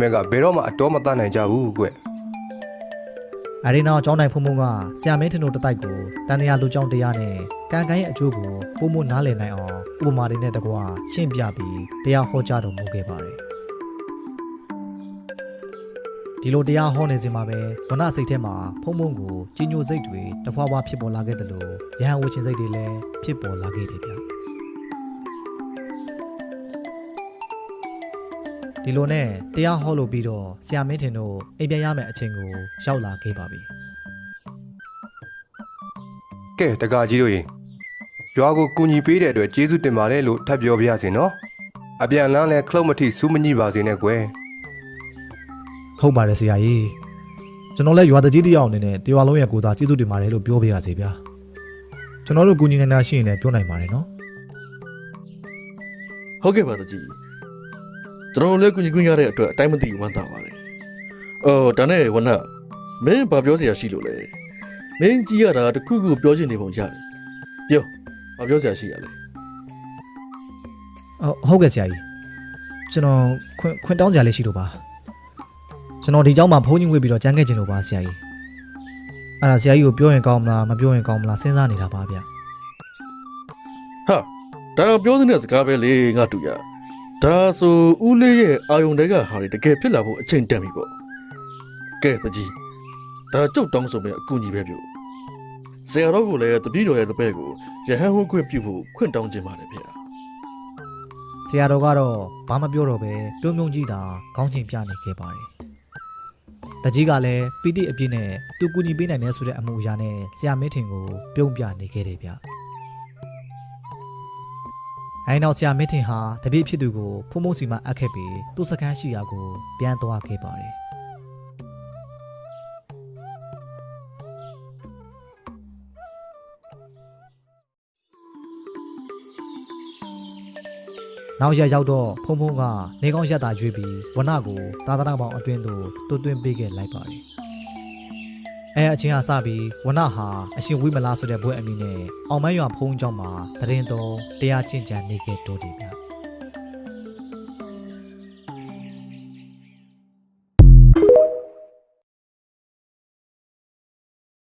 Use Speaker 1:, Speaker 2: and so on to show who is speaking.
Speaker 1: မဲကဘယ်တော့မှအတော်မတတ်နိုင်ကြဘူးကွ
Speaker 2: အရီနောက်ကျောင်းနိုင်ဖုံဖုံကဆရာမင်းထင်တို့တတိုက်ကိုတန်တရားလူကျောင်းတရားနဲ့ကံကံရဲ့အကျိုးကိုပုံမနားလည်နိုင်အောင်ဥပမာတွေနဲ့တကွာရှင်းပြပြီးတရားဟောကြားတော်မူခဲ့ပါတယ်ဒီလိုတရားဟောနေစဉ်မှာပဲဝနစိတ်ထဲမှာဖုံဖုံကိုကြီးညိုစိတ်တွေတဖွာဖွာဖြစ်ပေါ်လာခဲ့တယ်လို့ရဟန်းဝချင်းစိတ်တွေလည်းဖြစ်ပေါ်လာခဲ့တယ်ဗျ ဒီလိုနဲ့တရားဟောလို့ပြီးတော့ဆရာမင်းထင်တို့အိမ်ပြန်ရမယ့်အချိန်ကိုရောက်လာခဲ့ပါပြီ
Speaker 1: ကဲတကာကြီးတို့ရေရွာကိုကူညီပေးတဲ့အတွက်ကျေးဇူးတင်ပါတယ်လို့ထပ်ပြောပြရစီနော်အပြန်လန်းလဲခလုတ်မထိစူးမညိပါစေနဲ့ကွယ်
Speaker 2: ဟုတ်ပါတယ်ဆရာကြီးကျွန်တော်လည်းရွာတကြီးတစ်ယောက်အနေနဲ့တရွာလုံးရဲ့ကိုယ်စားကျေးဇူးတင်ပါတယ်လို့ပြောပြရစီဗျာကျွန်တော်တို့ကူညီနေတာရှိရင်လည်းပြောနိုင်ပါတယ်နော်
Speaker 3: ဟုတ်ကဲ့ပါတကြီး ကျွန်တော်လည်းကုညီကွင်းရတဲ့အတွက်အတိုင်းမသိဝမ်းသာပါတယ်အော်ဒါနဲ့ဝနမင်းဘာပြောစရာရှိလို့လဲမင်းကြီးရတာတခုခုပြောချင်နေပုံရတယ်ပြောဘာပြောစရာရှိရလဲ
Speaker 2: ဟုတ်ဟုတ်ကဲ့ဆရာကြီးကျွန်တော်ခွင့်ခွင့်တောင်းကြလေးရှိလို့ပါကျွန်တော်ဒီเจ้าမှာဖုန်းကြီးဝေးပြီးတော့ကြမ်းခဲ့ခြင်းလို့ပါဆရာကြီးအဲ့ဒါဆရာကြီးကိုပြောရင်ကောင်းမလားမပြောရင်ကောင်းမလားစဉ်းစားနေတာပါဗျ
Speaker 3: ဟာဒါပြောတဲ့စကားပဲလေငါတူရ ဒါဆိုဦးလေးရဲ့အာယုန်တွေကဟာတွေတကယ်ဖြစ်လာဖို့အချိန်တန်ပြီပေါ့ကဲတကြီးဒါကြုတ်တောင်းဆိုမဲ့အကူကြီးပဲပြုဆရာတော်ကလည်းတပည့်တော်ရဲ့တပည့်ကိုရဟန်းဝတ်ခွင့်ပြုဖို့ခွင့်တောင်းခြင်းပါတယ်ဗျာ
Speaker 2: ဆရာတော်ကတော့ဘာမပြောတော့ပဲပြုံးပြုံးကြီးတာခေါင်းချိန်ပြနေခဲ့ပါတယ်တကြီးကလည်းပီတိအပြည့်နဲ့သူကူညီပေးနိုင်တယ်ဆိုတဲ့အမှုအရာနဲ့ဆရာမင်းထင်ကိုပြုံးပြနေခဲ့တယ်ဗျ အဲနောက်ဆရာမင်းထင်ဟာတပည့်ဖြစ်သူကိုဖုံဖုံစီမှာအပ်ခဲ့ပြီးသူ့စကန်းရှိရာကိုပြန်သွားခဲ့ပါတယ်နောက်ရက်ရောက်တော့ဖုံဖုံကနေကောင်းရက်တာရွေးပြီးဝနကိုသာသနာပေါင်းအတွင်းသို့တွတ်သွင်းပေးခဲ့လိုက်ပါတယ် အဲအချင်းဟာစပြီးဝနဟာအရှင်ဝိမလာဆိုတဲ့ဘွဲ့အမည်နဲ့အောင်မန်းရွာဖုံးကျောင်းမှာတရင်တော်တရားကျင့်ကြံနေခဲ့တော်တယ်ဗျ